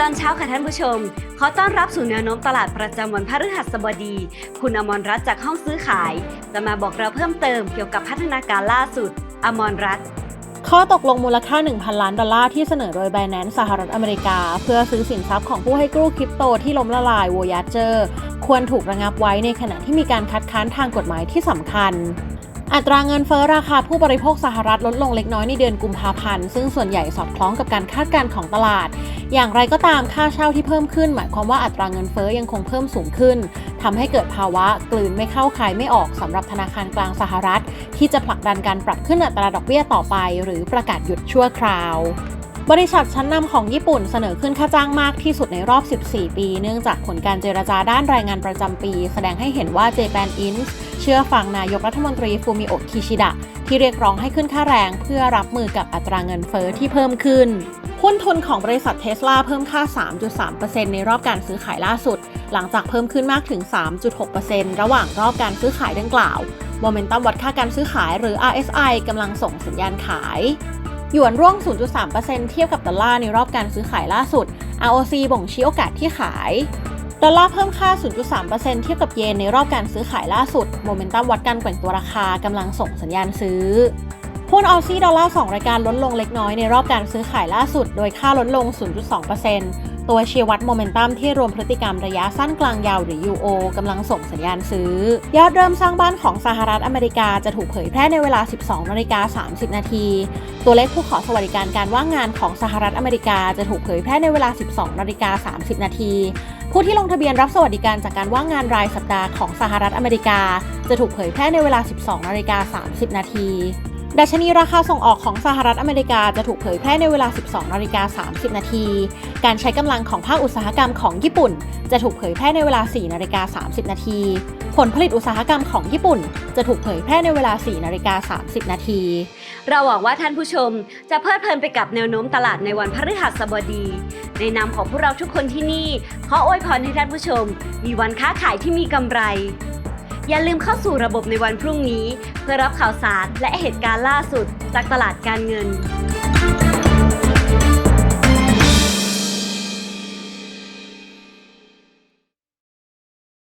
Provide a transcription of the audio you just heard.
ตอนเช้าค่ะท่านผู้ชม ขอต้อนรับสู่แนวโน้มตลาดประจำวันพฤหัสบดี คุณอมรรัตน์จากห้องซื้อขาย จะมาบอกเราเพิ่มเติมเกี่ยวกับพัฒนาการล่าสุด อมรรัตน์ข้อตกลงมูลค่า 1,000 ล้านดอลลาร์ที่เสนอโดย Binance สหรัฐอเมริกา เพื่อซื้อสินทรัพย์ของผู้ให้กู้คริปโตที่ล้มละลาย Voyager ควรถูกระงับไว้ในขณะที่มีการคัดค้านทางกฎหมายที่สำคัญ อัตราเงินเฟ้อราคาผู้บริโภคสหรัฐลดลงเล็กน้อยในเดือนกุมภาพันธ์ ซึ่งส่วนใหญ่สอดคล้องกับการคาดการณ์ของตลาด อย่างไรก็ตามค่าเช่าที่เพิ่มขึ้น หมายความว่าอัตราเงินเฟ้อยังคงเพิ่มสูงขึ้นทำให้เกิดภาวะกลืนไม่เข้าคายไม่ออกสำหรับธนาคารกลางสหรัฐ ที่จะผลักดันการปรับขึ้นอัตราดอกเบี้ยต่อไป หรือประกาศหยุดชั่วคราวบริษัทชั้นนำของญี่ปุ่นเสนอขึ้นค่าจ้างมากที่สุดในรอบ 14 ปี เนื่องจากผลการเจรจาด้านแรงงานประจำปี แสดงให้เห็นว่า Japan Inc. เชื่อฟังนายกรัฐมนตรีฟูมิโอะคิชิดะ ที่เรียกร้องให้ขึ้นค่าแรงเพื่อรับมือกับอัตราเงินเฟอ้อที่เพิ่มขึ้น หุ้นทุนของบริษัทเทสลาเพิ่มค่า 3.3%ในรอบการซื้อขายล่าสุด หลังจากเพิ่มขึ้นมากถึง 3.6%ระหว่างรอบการซื้อขายดังกล่าวโมเมนตัมวัดค่าการซื้อขายหรือ RSI กำลังส่งสัญญาณขายหยวนร่วง 0.3%เทียบกับดอลลาร์ในรอบการซื้อขายล่าสุด ROC บ่งชี้โอกาสที่ขาย ดอลลาร์เพิ่มค่า 0.3%เทียบกับเยนในรอบการซื้อขายล่าสุด โมเมนตัมวัดการแกว่งตัวราคากำลังส่งสัญญาณซื้อหุ้นออซี่ดอลลาร์2รายการลดลงเล็กน้อยในรอบการซื้อขายล่าสุด โดยค่าลดลง 0.2% ตัวเชียร์วัดโมเมนตัมที่รวมพฤติกรรมระยะสั้นกลางยาวหรือ UO กำลังส่งสัญญาณซื้อ ยอดเริ่มสร้างบ้านของสหรัฐอเมริกาจะถูกเผยแพร่ในเวลา 12นาฬิกา30 นาที ตัวเลขผู้ขอสวัสดิการการว่างงานของสหรัฐอเมริกาจะถูกเผยแพร่ในเวลา 12นาฬิกา30 นาทีผู้ที่ลงทะเบียนรับสวัสดิการจากการว่างงานรายสัปดาห์ของสหรัฐอเมริกา จะถูกเผยแพร่ในเวลา 12นาฬิกา30 นาที ดัชนีราคาส่งออกของสหรัฐอเมริกาจะถูกเผยแพร่ในเวลา 12 นาฬิกา 30 นาที การใช้กำลังของภาคอุตสาหกรรมของญี่ปุ่น จะถูกเผยแพร่ในเวลา 4 นาฬิกา 30 นาที ผลผลิตอุตสาหกรรมของญี่ปุ่น จะถูกเผยแพร่ในเวลา 4 นาฬิกา 30 นาที เราหวังว่าท่านผู้ชมจะเพลิดเพลินไปกับแนวโน้มตลาดในวันพฤหัสบดี ในนามของพวกเราทุกคนที่นี่ ขออวยพรให้ท่านผู้ชม มีวันค้าขายที่มีกำไร อย่าลืมเข้าสู่ระบบในวันพรุ่งนี้ เพื่อรับข่าวสารและเหตุการณ์ล่าสุดจากตลาดการเงิน